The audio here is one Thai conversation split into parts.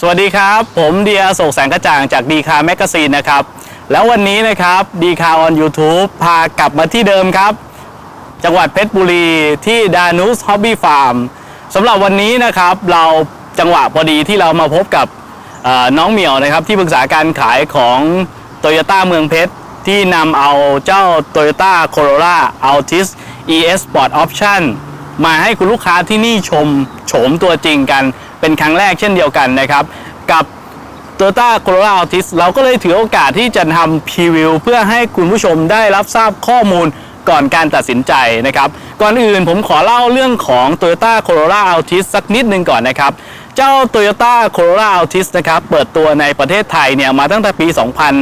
สวัสดีครับ ผมเดียโศกแสงกระจ่างจากดีคาแมกกาซีนนะครับ แล้ววันนี้นะครับดีคาออน YouTube พากลับมาที่เดิมครับ จังหวัดเพชรบุรีที่ดานุสฮอบบี้ฟาร์มสำหรับวันนี้นะครับ เราจังหวะพอดีที่เรามาพบกับน้องเหมียวนะครับ ที่ปรึกษาการขายของ t o y ยต้าเมืองเพชร ที่นำเอาเจ้า Toyota Corolla Altis ES Sport Option มาให้คุณลูกค้าที่นี่ชมโฉมตัวจริงกัน เป็นครั้งแรกเช่นเดียวกันนะครับ กับ Toyota Corolla Altis เราก็เลยถือโอกาสที่จะทำพรีวิวเพื่อให้คุณผู้ชมได้รับทราบข้อมูลก่อนการตัดสินใจนะครับ ก่อนอื่นผมขอเล่าเรื่องของ Toyota Corolla Altis สักนิดหนึ่งก่อนนะครับ เจ้า Toyota Corolla Altis นะครับ เปิดตัวในประเทศไทยเนี่ยมาตั้งแต่ปี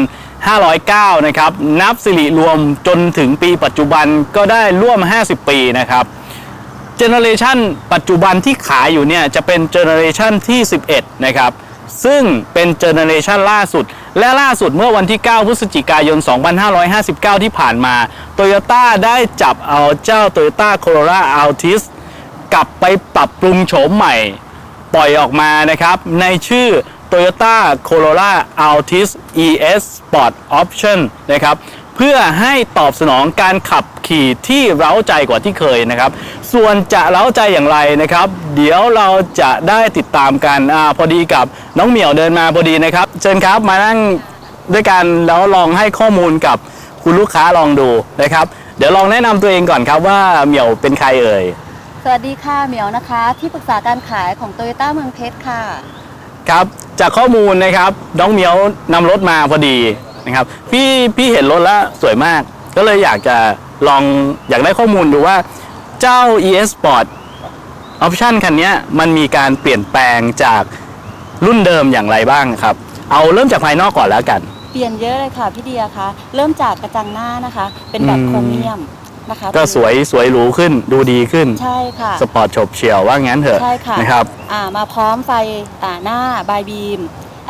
2509 นะครับ นับสิริรวมจนถึงปีปัจจุบันก็ได้ร่วม 50 ปีนะครับ เจเนอเรชันปัจจุบันที่ขายอยู่เนี่ยจะเป็นเจเนอเรชันที่ 11 นะครับ ซึ่งเป็นเจเนอเรชันล่าสุด และล่าสุดเมื่อวันที่ 9 พฤศจิกายน 2559 ที่ผ่านมา Toyota ได้จับเอาเจ้า Toyota Corolla Altis กลับไปปรับปรุงโฉมใหม่ ปล่อยออกมานะครับ ในชื่อ Toyota Corolla Altis ES Sport Option นะครับ เพื่อให้ตอบสนองการขับขี่ที่เร้าใจกว่าที่เคยนะครับ ส่วนจะเร้าใจอย่างไรนะครับ เดี๋ยวเราจะได้ติดตามกันอาพอดีกับน้องเหมียวเดินมาพอดีนะครับ เชิญครับมานั่งด้วยกันแล้วลองให้ข้อมูลกับคุณลูกค้าลองดูนะครับ เดี๋ยวลองแนะนำตัวเองก่อนครับว่าเหมียวเป็นใครเอ่ยสวัสดีค่ะเหมียวนะคะ ที่ปรึกษาการขายของโตโยต้าเมืองเพชรค่ะ ครับจากข้อมูลนะครับน้องเหมียวนำรถมาพอดี นะครับพี่พี่เห็นรถแล้วสวยมาก ก็เลยอยากจะลองอยากได้ข้อมูลดูว่าเจ้า ES Sport Option คันเนี้ยมันมีการเปลี่ยนแปลงจากรุ่นเดิมอย่างไรบ้างครับ เอาเริ่มจากภายนอกก่อนแล้วกัน เปลี่ยนเยอะเลยค่ะพี่เดียคะเริ่มจากกระจังหน้านะคะ เป็นแบบอืมโครเมียมนะคะก็สวยสวยหรูขึ้นดูดีขึ้นใช่ค่ะสปอร์ตโฉบเฉี่ยวว่างั้นเถอะใช่ค่ะนะครับอ่ามาพร้อมไฟอ่าหน้าบายบีม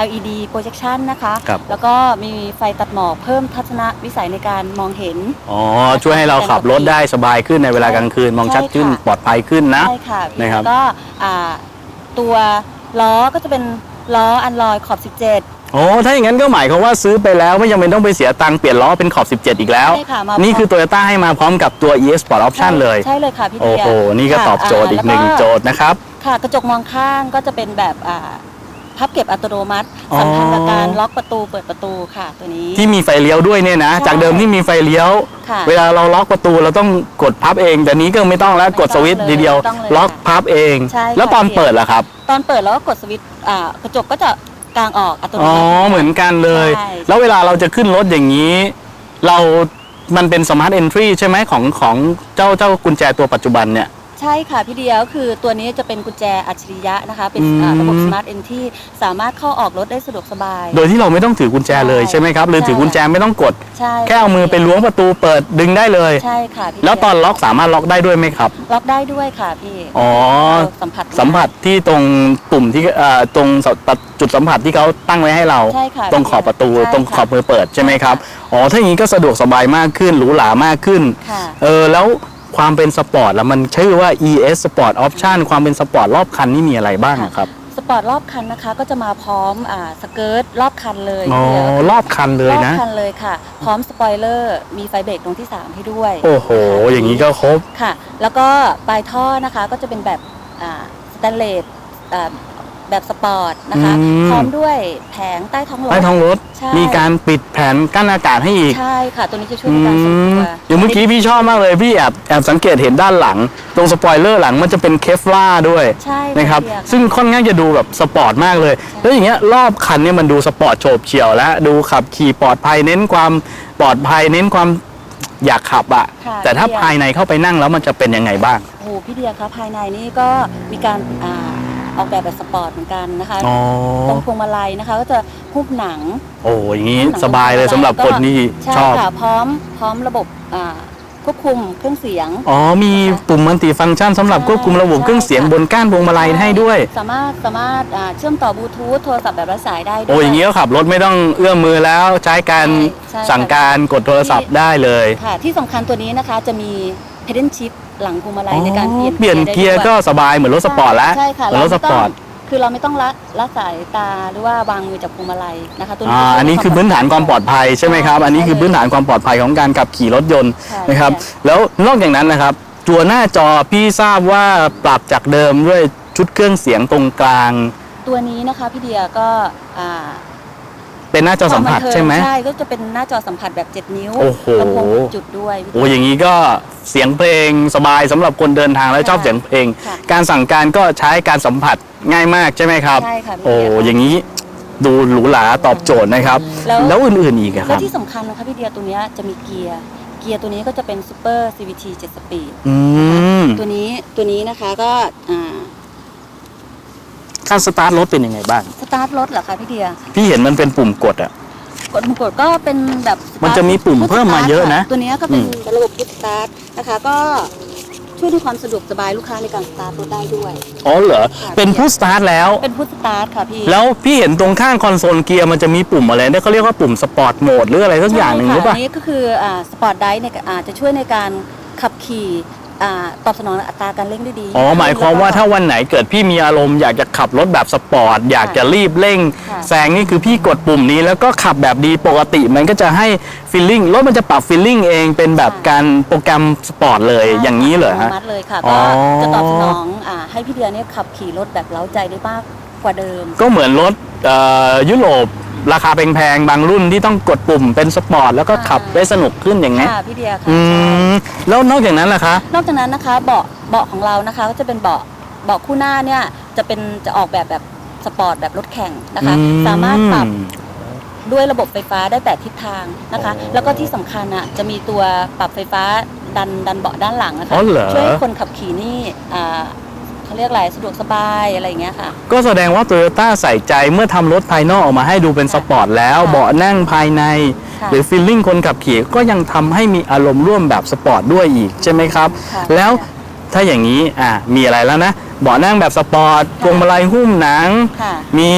LED projection นะคะ ครับ แล้วก็มีไฟตัดหมอกเพิ่มทัศนวิสัยในการมองเห็น อ๋อ ช่วยให้เราขับรถได้สบายขึ้นในเวลากลางคืน มองชัดขึ้น ใช่ค่ะ ปลอดภัยขึ้นนะ ใช่ค่ะพี่นะครับ แล้วก็อ่าตัวล้อก็จะเป็นล้ออันลอยขอบ 17 โอ้ ถ้าอย่างนั้นก็หมายความว่าซื้อไปแล้วไม่จำเป็นต้องไปเสียตังค์เปลี่ยนล้อเป็นขอบ 17 อีกแล้ว ใช่ค่ะมานี่พร้อมคือ Toyota ให้มาพร้อมกับตัว ES Sport Option เลย ใช่เลยค่ะพี่โอ้เดียโห นี่ก็ค่ะตอบโจทย์อีกหนึ่งแล้วโจทย์นะครับ ค่ะกระจกมองข้างก็จะเป็นแบบอ่า พับเก็บอัตโนมัติอ๋อสัมพันธ์กับการล็อกประตูเปิดประตูค่ะ ตัวนี้ ที่มีไฟเลี้ยวด้วยเนี่ยนะ ใช่จากเดิมที่มีไฟเลี้ยว ค่ะ เวลาเราล็อกประตูเราต้องกดพับเองแต่นี้ก็ไม่ต้องแล้วกดสวิตช์ไม่ทีต้องเลยเดียว ไม่ต้องเลยล็อกค่ะพับเอง ใช่แล้วค่ะตอนพี่เปิดล่ะครับ ตอนเปิดแล้วก็กดสวิตช์อ่ากระจกก็จะกางออกอัตโนอ๋อ มัติ เหมือนกันเลย ใช่ แล้วเวลาเราจะขึ้นรถอย่างนี้ เรา มันเป็นสมาร์ทเอนทรีใช่ไหมของของเจ้าเจ้ากุญแจตัวปัจจุบันเนี่ย ใช่ค่ะพี่เดียวคือตัวนี้จะเป็นกุญแจอัจฉริยะนะคะ เป็นอืมอ่าระบบ Smart Entry สามารถเข้าออกรถได้สะดวกสบาย โดยที่เราไม่ต้องถือกุญแจเลยใช่ใช่ไหมครับหรือใช่ถือกุญแจไม่ต้องกด ใช่แค่เอามือไปล้วงประตูเปิดดึงได้เลย ใช่ค่ะพี่แล้วตอนเดียล็อกสามารถล็อกได้ด้วยไหมครับ ล็อกได้ด้วยค่ะพี่อ๋อ เราสัมผัสสัมผัสที่ตรงปุ่มที่เอ่อตรงสจุดสัมผัสที่เขาตั้งไว้ให้เรา ใช่ค่ะตรงขอบประตูใช่ค่ะตรงขอบมือเปิดใช่ไหมครับ อ๋อ ถ้าอย่างนี้ก็สะดวกสบายมากขึ้นหรูหรามากขึ้น ค่ะ เออแล้ว ความเป็นสปอร์ตแล้วมันชื่อว่า ES Sport Option ความเป็นสปอร์ตรอบคันนี่มีอะไรบ้างอะครับสปอร์ตรอบคันนะคะก็จะมาพร้อมอ่าสเกิร์ตรอบคันเลยอ๋อพี่เดียวรอบคันเลยรอบนะคันเลยค่ะ พร้อมสปอยเลอร์มีไฟเบรกตรงที่ 3 ให้ด้วยโอ้โห อย่างนี้ก็ครบ ค่ะ แล้วก็ปลายท่อนะคะก็จะเป็นแบบสแตนเลส แบบสปอร์ตนะคะ อืม พร้อมด้วยแผงใต้ท้องรถ ใต้ท้องรถใช่ มีการปิดแผ่นกั้นอากาศให้อีกใช่ค่ะ ตัวนี้จะช่วยอืในการทรงมตัวอย่างเมื่อกี้พี่ชอบมากเลยพี่แอบแอบสังเกตเห็นด้านหลัง ตรงสปอยเลอร์หลังมันจะเป็นเคฟลาร์ด้วยใช่นะครับพี่เดียซึ่งค่อนข้างจะดูแบบสปอร์ตมากเลย แล้วอย่างเงี้ยรอบคันเนี่ยมันดูสปอร์ตโฉบเฉี่ยวแล้วดูขับขี่ปลอดภัยเน้นความปลอดภัยเน้นความอยากขับอะค่ะแต่ถ้าพี่เดียภายในเข้าไปนั่งแล้วมันจะเป็นยังไงบ้าง โอ้โหพี่เดียคะภายในนี่ก็มีการอ่า ออกแบบแบบสปอร์ตเหมือนกันนะคะอ๋อ ตรงพวงมาลัยนะคะ ก็จะหุ้มหนัง โอ้อย่างนี้หนังสบายเลยสำหรับคนที่ใช่ชอบ ค่ะพร้อมพร้อมระบบอ่าควบคุมเครื่องเสียง อ๋อมีปุ่มมัลติฟังก์ชันสำหรับควบคุมระบบเครื่องเสียงบนก้านพวงมาลัยให้ด้วย สามารถสามารถอ่าเชื่อมต่อบลูทูธโทรศัพท์แบบไร้สายได้ด้วย โอ้อย่างนี้ก็ขับรถไม่ต้องเอื้อมมือแล้วใช้การใช่ใช่ สั่งการกดโทรศัพท์ได้เลย ค่ะที่สำคัญตัวนี้นะคะจะมี pedal shift หลังพวงมาลัยในการเปลี่ยนเปลี่ยนเกียร์ก็ได้ด้วสบายเหมือนรถสปอร์ตแล้วใช่ค่ะเหมือนรถสปอร์ตเาคือเราไม่ต้องละละสายตาหรือว่าวางมือจากพวงมาลัยนะคะตัวอ่าจะช่วยอันนี้คือพื้นฐานความปลอดภัยใช่ไหมครับ อันนี้คือพื้นฐานความปลอดภัยของการขับขี่รถยนต์ค่ะนะครับ แล้วนอกจากนั้นนะครับตัวหน้าจอพี่ทราบว่าปรับจากเดิมด้วยชุดเครื่องเสียงตรงกลาง ตัวนี้นะคะพี่เดียก็อ่า เป็นหน้าจอสัมผัสควาบันเทิงใช่ไหม ใช่ก็จะเป็นหน้าจอสัมผัสแบบ 7 นิ้วโอ้โห ลำโพงหกจุดด้วยพี่โอ้อย่างนี้ก็เสียงเพลงสบายสำหรับคนเดินทางและชอบเสียงเพลง ค่ะการสั่งการก็ใช้การสัมผัสง่ายมากใช่ไหมครับ ใช่ค่ะพี่โอ้เดียค่ะอย่างนี้ดูหรูหราตอบโจทย์นะครับ แล้ว แล้วอื่นๆอีกอะคและรับที่สำคัญนะคะพี่เดียตัวเนี้ยจะมีเกียร์ เกียร์ตัวนี้ก็จะเป็น Super CVT 7 Speed อืม ตัวนี้ตัวนี้นะคะก็อ่า การสตาร์ทรถเป็นยังไงบ้าง สตาร์ทรถเหรอคะพี่เดีย พี่เห็นมันเป็นปุ่มกดอะ กดปุ่มกดก็เป็นแบบมันจะมีปุ่มพุทเพิ่มมาเยอะนะตัวเนี้ยก็เป็นอืม ระบบพุทสตาร์ทนะคะ ก็ช่วยในความสะดวกสบายลูกค้าในการสตาร์ทรถได้ด้วย อ๋อเหรอค่ะเป็นผู้สตาร์ทแล้ว เป็นพุทสตาร์ทค่ะพี่แล้วพี่เห็นตรงข้างคอนโซลเกียร์มันจะมีปุ่มอะไรเนี่ยเขาเรียกว่าปุ่มสปอร์ตโหมดหรืออะไรสักอย่างหนึ่งหรือเปล่า ใช่ค่ะนนี้ก็คืออ่าสปอร์ตไดร์เนี่ยอ่าจะช่วยในการขับขี่ อ่าตอบสนองอัตราการเร่งได้ดีอ๋อหมายความว่าแล้ก็ถ้าวันไหนเกิดพี่มีอารมณ์อยากจะขับรถแบบสปอร์ตอยากจะรีบเร่งค่ะแซงนี่คือพี่กดปุ่มนี้แล้วก็ขับแบบดีปกติมันก็จะให้ฟีลลิ่งรถมันจะปรับฟีลลิ่งเองเป็นแบบการโปรแกรมสปอร์ตเลยอย่างนี้เหรอฮะ มัดเลยค่ะอ๋อก็จะตอบสนองอ่าให้พี่เดียเนี่ยขับขี่รถแบบเล้าใจได้มากกว่าเดิม ก็เหมือนรถเอ่อยุโรป ราคาแพงๆบางรุ่นที่ต้องกดปุ่มเป็นสปอร์ตแล้วก็ขับได้สนุกขึ้นอย่างนี้ยค่ะพี่เดียค่ะอืใช่มแล้วนอกจากนั้นล่ะคะ นอกจากนั้นนะคะเบาะเบาะของเรานะคะก็จะเป็นเบาะเบาะคู่หน้าเนี่ยจะเป็นจะออกแบบแบบสปอร์ตแบบรถแข่งนะคะ อืสามารถปรับด้วยระบบไฟฟ้าได้แปดทิศทางนะคะอ๋อแล้วก็ที่สำคัญอะจะมีตัวปรับไฟฟ้าดันดันเบาะด้านหลังนะอ๋คะอเหรอ ช่วยให้คนขับขี่นี่อ่า เขาเรียกอะไรสะดวกสบายอะไรอย่างเงี้ยค่ะ ก็แสดงว่าโตโยต้าใส่ใจเมื่อทำรถภายนอกออกมาให้ดูเป็นสปอร์ตแล้ว ค่ะเบาะนั่งภายใน ค่ะ หรือฟีลลิ่งคนขับขี่ก็ยังทำให้มีอารมณ์ร่วมแบบสปอร์ตด้วยอีกใช่ไหมครับ ค่ะ แล้วถ้าอย่างนี้อะมีอะไรแล้วนะ เบาะนั่งแบบสปอร์ตพวงมาลัยหุ้มหนัง ค่ะ มี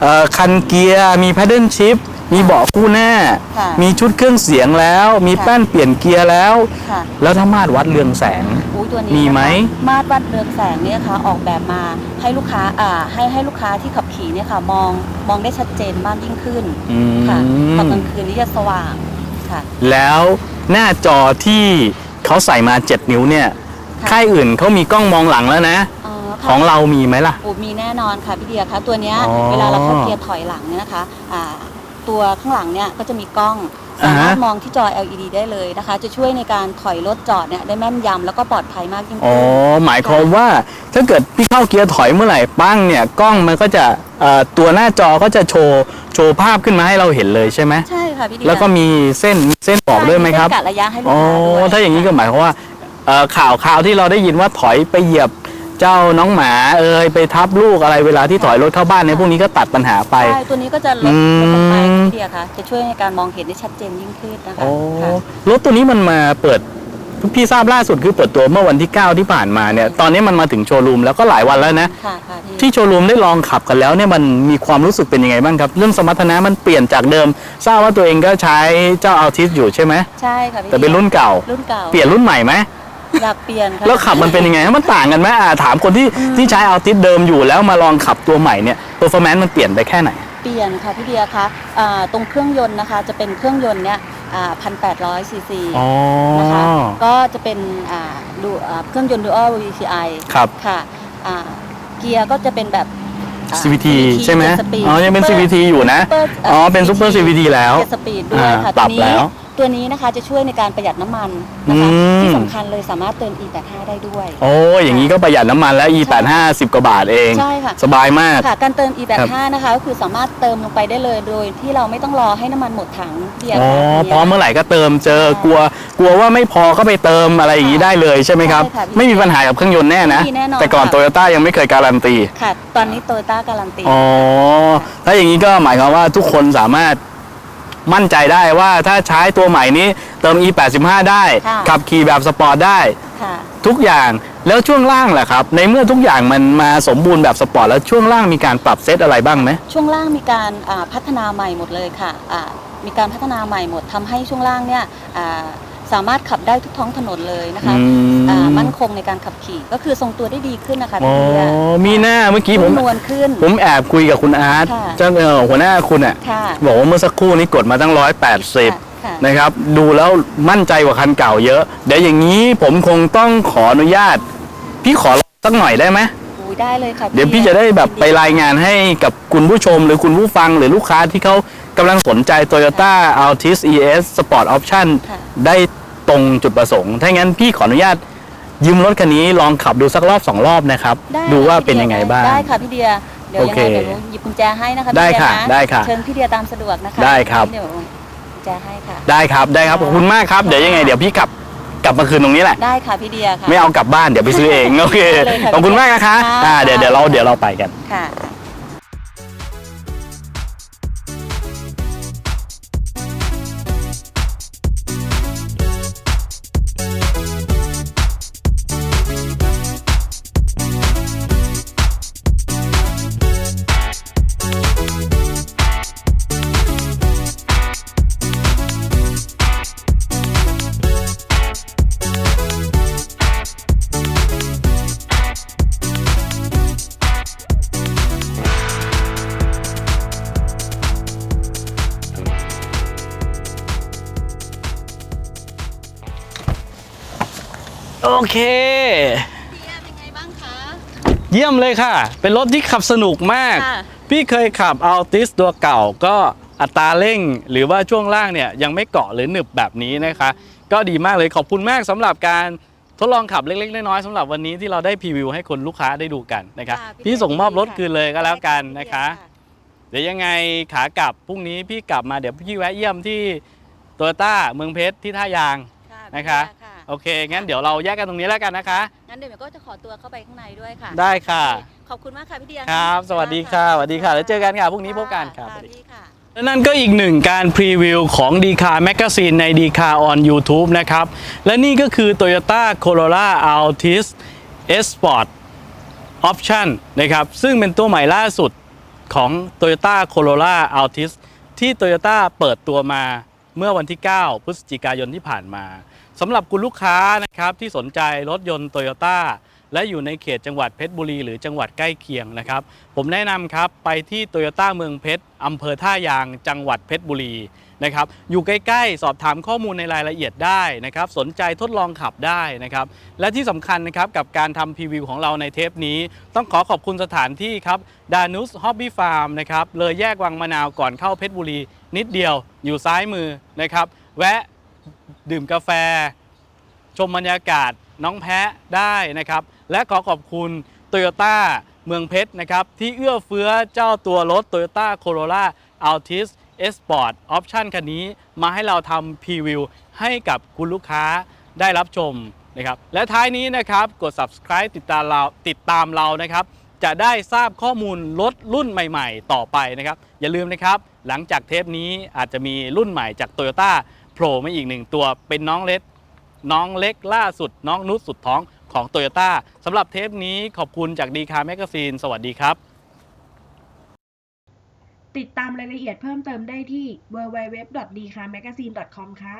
เอ่อคันเกียร์ มีแพดเดิลชิพ มีเบาะคู่หน้า ค่ะมีชุดเครื่องเสียงแล้ว มีค่ะ แป้นเปลี่ยนเกียร์แล้ว ค่ะแล้วถ้ามาตรวัดเรืองแสงอุ้ยตัวนี้มีไหม นะคะมาตรวัดเรืองแสงเนี่ยค่ะออกแบบมาให้ลูกค้าอ่าให้ให้ลูกค้าที่ขับขี่เนี่ยค่ะมองมองได้ชัดเจนมากยิ่งขึ้นอืมค่ะตอนกลางคืนนี่จะสว่างค่ะ แล้วหน้าจอที่เขาใส่มา 7 นิ้วเนี่ยค่ะ ค่ายอื่นเขามีกล้องมองหลังแล้วนะอ๋อขค่ะ องเรามีไหมล่ะ โอ้มีแน่นอนค่ะพี่เดียคะตัวเนี้ยอ๋อเวลาเราเข้าเกียร์ถอยหลังเนี่ยนะคะอ่า ตัวข้างหลังเนี่ยก็จะมีกล้องอ่าสาฮะมารถมองที่จอ LED ได้เลยนะคะ จะช่วยในการถอยรถจอดเนี่ยได้แม่นยำแล้วก็ปลอดภัยมากยิ่งอ๋อขึ้นหมายความว่าถ้าเกิดพี่เข้าเกียร์ถอยเมื่อไหร่ปั้งเนี่ยกล้องมันก็จะเอ่อตัวหน้าจอก็จะโชว์โชว์ภาพขึ้นมาให้เราเห็นเลยใช่ไหมใช่ค่ะพี่เดียแล้วก็มีเส้นเส้นบอกด้วยไหมครับ ใช่เส้นกะระยะให้ลูกอ๋อค้าด้วยถ้าอย่างนี้ก็หมายความว่าเอ่อข่าวข่าวที่เราได้ยินว่าถอยไปเหยียบ เจ้าน้องหมาเอยไปทับลูกอะไรเวลาที่ถอยรถเข้าบ้านเนี่ยพวกนี้ก็ตัดปัญหาไป ใช่ตัวนี้ก็จะลอืดมลดลงไปค่ะพี่เดียค่ะ จะช่วยในการมองเห็นได้ชัดเจนยิ่งขึ้นนะคะโอ้ค่ะรถตัวนี้มันมาเปิดพี่ทราบล่าสุดคือเปิดตัวเมื่อวันที่ 9 ที่ผ่านมาเนี่ย ตอนนี้มันมาถึงโชว์รูมแล้วก็หลายวันแล้วนะ ค่ะค่ะพี่ ที่โชว์รูมได้ลองขับกันแล้วเนี่ยมันมีความรู้สึกเป็นยังไงบ้างครับ เรื่องสมรรถนะมันเปลี่ยนจากเดิม ทราบว่าตัวเองก็ใช้เจ้าอัลติสอยู่ใช่ไหมใช่ค่ะพี่แต่เป็นรุ่นเก่า รุ่นเก่า เปลี่ยนรุ่นใหม่ไหม อยากเปลี่ยนค่ะ แล้วขับมันเป็นยังไงมันต่างกันไหมอ่าถามคนที่ที่ใช้อัลติสเดิมอยู่แล้วมาลองขับตัวใหม่เนี่ยเปอร์ฟอร์แมนซ์มันเปลี่ยนไปแค่ไหน เปลี่ยนค่ะพี่เดียคะอ่าตรงเครื่องยนต์นะคะ จะเป็นเครื่องยนต์เนี่ยพันแปดร้อยซีซีอ๋อ นะคะ ก็จะเป็นอ่าดูอ่าเครื่องยนต์ Dual VCI ครับ ค่ะอ่าเกียร์ก็จะเป็นแบบอ่า CVT ใช่ไหม7 speed อ๋อ ยังเป็น CVT อยู่นะ Super อ๋อ เป็นซูเปอร์ CVT แล้วเจ็ดสปีดด้วยค่ะอ่าปรับตัวนี้แล้ว ตัวนี้นะคะจะช่วยในการประหยัดน้ำมันนะคะอืม ที่สำคัญเลยสามารถเติม E85 ได้ด้วย โอ้ยอย่างนี้ก็ประหยัดน้ำมันแล้ว E85 10 กว่าบาทเอง ใช่ค่ะ สบายมาก ค่ะการเติมครั E85 บนะคะก็คือสามารถเติมลงไปได้เลยโดยที่เราไม่ต้องรอให้น้ำมันหมดถังเดียวอ๋อค่ะพร้อมเมื่อไหร่ก็เติมเจอกลัว กลัวว่าไม่พอก็ไปเติมอะไรอย่างนี้ได้เลยใช่ไหมครับ ใช่ค่ะไม่มีปัญหากับเครื่องยนต์แน่นะ ไม่มีแน่นอนแต่ก่อนค่ะ โตโยต้ายังไม่เคยการันตี ค่ะ ตอนนี้โตโยต้าการันตี อ๋อถ้าอย่างนี้ก็หมายความว่าทุกคนสามารถ มั่นใจได้ว่าถ้าใช้ตัวใหม่นี้เติม E85 ได้ค่ะ ขับขี่แบบสปอร์ตได้ ค่ะ ทุกอย่างแล้วช่วงล่างล่ะครับ ในเมื่อทุกอย่างมันมาสมบูรณ์แบบสปอร์ตแล้วช่วงล่างมีการปรับเซตอะไรบ้างไหม ช่วงล่างมีการอ่าพัฒนาใหม่หมดเลยค่ะอ่ามีการพัฒนาใหม่หมดทำให้ช่วงล่างเนี่ยอ่า สามารถขับได้ทุกท้องถนนเลยนะคะอืม อ่ามั่นคงในการขับขี่ก็คือทรงตัวได้ดีขึ้นนะคะอ๋อ พี่เดียมีหน้าเมื่อกี้ผม นุ่นวลขึ้น ผมแอบคุยกับคุณอาร์ตค่ะ เจ้าเออหัวหน้าคุณอะ ค่ะ บอกว่าเมื่อสักครู่นี้กดมาตั้งร้อยแปดสิบค่ะนะครับ ดูแล้วมั่นใจกว่าคันเก่าเยอะ เดี๋ยวอย่างนี้ผมคงต้องขออนุญาต พี่ขอสักหน่อยได้ไหมอุ๊ยได้เลยค่ะเดี๋ยวพี่จะได้แบบไปรายงานให้กับคุณผู้ชมหรือคุณผู้ฟังหรือลูกค้าที่เขากำลังสนใจ Toyota Altis ES Sport Option ค่ะ ได้ ตรงจุดประสงค์ ถ้างั้นพี่ขออนุญาตยืมรถคันนี้ลองขับดูสักรอบสองรอบนะครับ ได้ดูว่าค่ะเป็นยังไงบ้าง ได้ค่ะพี่เดีย เดี๋ยวยังไงโอเคเดี๋ยวหยิบกุญแจให้นะคะได้พี่เดียค่ะนได้ค่ะเชิญพี่เดียตามสะดวกนะคะได้ครับ เดี๋ยวกุญแจให้ค่ะ ได้ครับได้ครับขอบคุณมากครับเดี๋ยวยังไงเดี๋ยวพี่กลับกลับมาคืนตรงนี้แหละ ได้ค่ะพี่เดียค่ะ ไม่เอากลับบ้านเดี๋ยวไปซื้อเองโอเคได้เลยค่ะขอบคุณมากนะคะ ค่ะ อ่าเดี๋ยวเดี๋ยวเราเดี๋ยวเราไปกัน ค่ะ เค พี่เดียเป็นไงบ้างคะ เยี่ยมเลยค่ะ เป็นรถที่ขับสนุกมาก ค่ะ พี่เคยขับ Altis ตัวเก่าก็อัตราเร่ง หรือว่าช่วงล่างเนี่ยยังไม่เกาะหรือหนึบแบบนี้นะคะ ก็ดีมากเลยขอบคุณมากสำหรับการทดลองขับเล็กๆน้อยๆสำหรับวันนี้ที่เราได้พรีวิวให้คนลูกค้าได้ดูกันนะคะค่ะพี่พี่ส่งมอบรถค่ะคืนเลยก็แล้วกันนะคะได้เดี๋ยวยังไงขากลับพรุ่งนี้พี่กลับมาเดี๋ยวพี่แวะเยี่ยมที่โตโยต้าเมืองเพชรที่ท่ายาง ค่ะนะคะ พี่เดียค่ะ โอเค งั้นเดี๋ยวเราแยกกันตรงนี้แล้วกันนะคะ งั้นเดี๋ยวก็จะขอตัวเข้าไปข้างในด้วยค่ะ ได้ค่ะ ขอบคุณมากค่ะพี่เดียครับ สวัสดีค่ะ สวัสดีค่ะ แล้วเจอกันค่ะ พรุ่งนี้พบกันครับสวัสดีค่ะและนั่นก็อีกหนึ่งการพรีวิวของ d ีคาแมกซีนใน d ีคาออน YouTube นะครับ และนี่ก็คือ Toyota Corolla Altis S Sport Option นะครับ ซึ่งเป็นตัวใหม่ล่าสุดของ Toyota Corolla Altis ที่ Toyota เปิดตัวมาเมื่อวันที่ 9 พฤศจิกายนที่ผ่านมา สำหรับคุณลูกค้านะครับที่สนใจรถยนต์ Toyota และอยู่ในเขตจังหวัดเพชรบุรี หรือจังหวัดใกล้เคียงนะครับ ผมแนะนำครับไปที่โตโยต้าเมืองเพชรอำเภอท่ายางจังหวัดเพชรบุรีนะครับอยู่ใกล้ๆ สอบถามข้อมูลในรายละเอียดได้นะครับ สนใจทดลองขับได้นะครับ และที่สำคัญนะครับกับการทำพรีวิวของเราในเทปนี้ ต้องขอขอบคุณสถานที่ครับดานุสฮอบบี้ฟาร์มนะครับเลยแยกวังมะนาวก่อนเข้าเพชรบุรี นิดเดียวอยู่ซ้ายมือนะครับ แวะ ดื่มกาแฟ ชมบรรยากาศน้องแพะได้นะครับ และขอขอบคุณ Toyota เมืองเพชรนะครับ ที่เอื้อเฟื้อเจ้าตัวรถ Toyota Corolla Altis S Sport Option คันนี้มาให้เราทำพรีวิวให้กับคุณลูกค้าได้รับชมนะครับ และท้ายนี้นะครับกด subscribe ติดตามเราติดตามเรานะครับ จะได้ทราบข้อมูลรถรุ่นใหม่ ๆ ต่อไปนะครับ อย่าลืมนะครับ หลังจากเทปนี้อาจจะมีรุ่นใหม่จาก Toyota โผล่มาอีกหนึ่งตัวเป็นน้องเล็กน้องเล็กล่าสุด น้องนุชสุดท้องของ Toyota สำหรับเทปนี้ขอบคุณจากดีคาแมกซีนสวัสดีครับ ติดตามรายละเอียดเพิ่มเติมได้ที่ www.dkmagazine.com ค่ะ